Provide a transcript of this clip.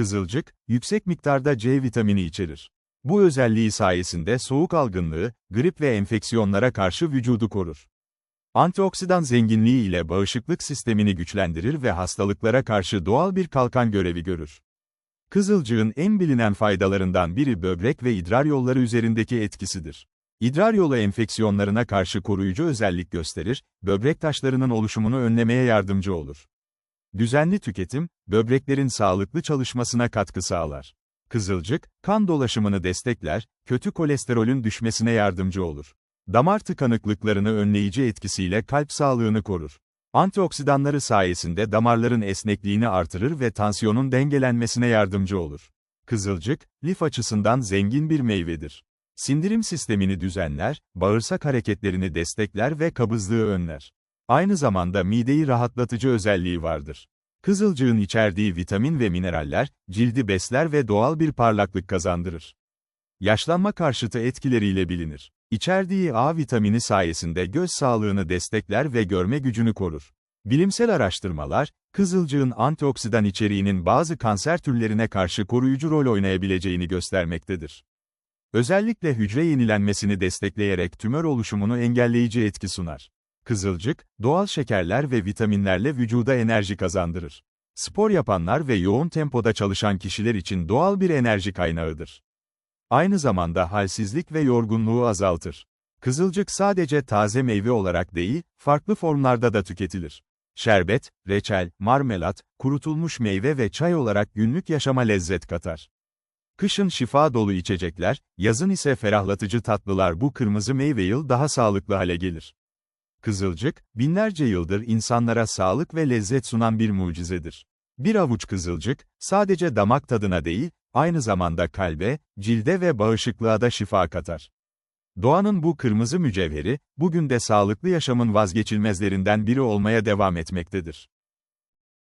Kızılcık, yüksek miktarda C vitamini içerir. Bu özelliği sayesinde soğuk algınlığı, grip ve enfeksiyonlara karşı vücudu korur. Antioksidan zenginliği ile bağışıklık sistemini güçlendirir ve hastalıklara karşı doğal bir kalkan görevi görür. Kızılcığın en bilinen faydalarından biri böbrek ve idrar yolları üzerindeki etkisidir. İdrar yolu enfeksiyonlarına karşı koruyucu özellik gösterir, böbrek taşlarının oluşumunu önlemeye yardımcı olur. Düzenli tüketim, böbreklerin sağlıklı çalışmasına katkı sağlar. Kızılcık, kan dolaşımını destekler, kötü kolesterolün düşmesine yardımcı olur. Damar tıkanıklıklarını önleyici etkisiyle kalp sağlığını korur. Antioksidanları sayesinde damarların esnekliğini artırır ve tansiyonun dengelenmesine yardımcı olur. Kızılcık, lif açısından zengin bir meyvedir. Sindirim sistemini düzenler, bağırsak hareketlerini destekler ve kabızlığı önler. Aynı zamanda mideyi rahatlatıcı özelliği vardır. Kızılcığın içerdiği vitamin ve mineraller, cildi besler ve doğal bir parlaklık kazandırır. Yaşlanma karşıtı etkileriyle bilinir. İçerdiği A vitamini sayesinde göz sağlığını destekler ve görme gücünü korur. Bilimsel araştırmalar, kızılcığın antioksidan içeriğinin bazı kanser türlerine karşı koruyucu rol oynayabileceğini göstermektedir. Özellikle hücre yenilenmesini destekleyerek tümör oluşumunu engelleyici etki sunar. Kızılcık, doğal şekerler ve vitaminlerle vücuda enerji kazandırır. Spor yapanlar ve yoğun tempoda çalışan kişiler için doğal bir enerji kaynağıdır. Aynı zamanda halsizlik ve yorgunluğu azaltır. Kızılcık sadece taze meyve olarak değil, farklı formlarda da tüketilir. Şerbet, reçel, marmelat, kurutulmuş meyve ve çay olarak günlük yaşama lezzet katar. Kışın şifa dolu içecekler, yazın ise ferahlatıcı tatlılar bu kırmızı meyve yıl daha sağlıklı hale gelir. Kızılcık, binlerce yıldır insanlara sağlık ve lezzet sunan bir mucizedir. Bir avuç kızılcık, sadece damak tadına değil, aynı zamanda kalbe, cilde ve bağışıklığa da şifa katar. Doğanın bu kırmızı mücevheri, bugün de sağlıklı yaşamın vazgeçilmezlerinden biri olmaya devam etmektedir.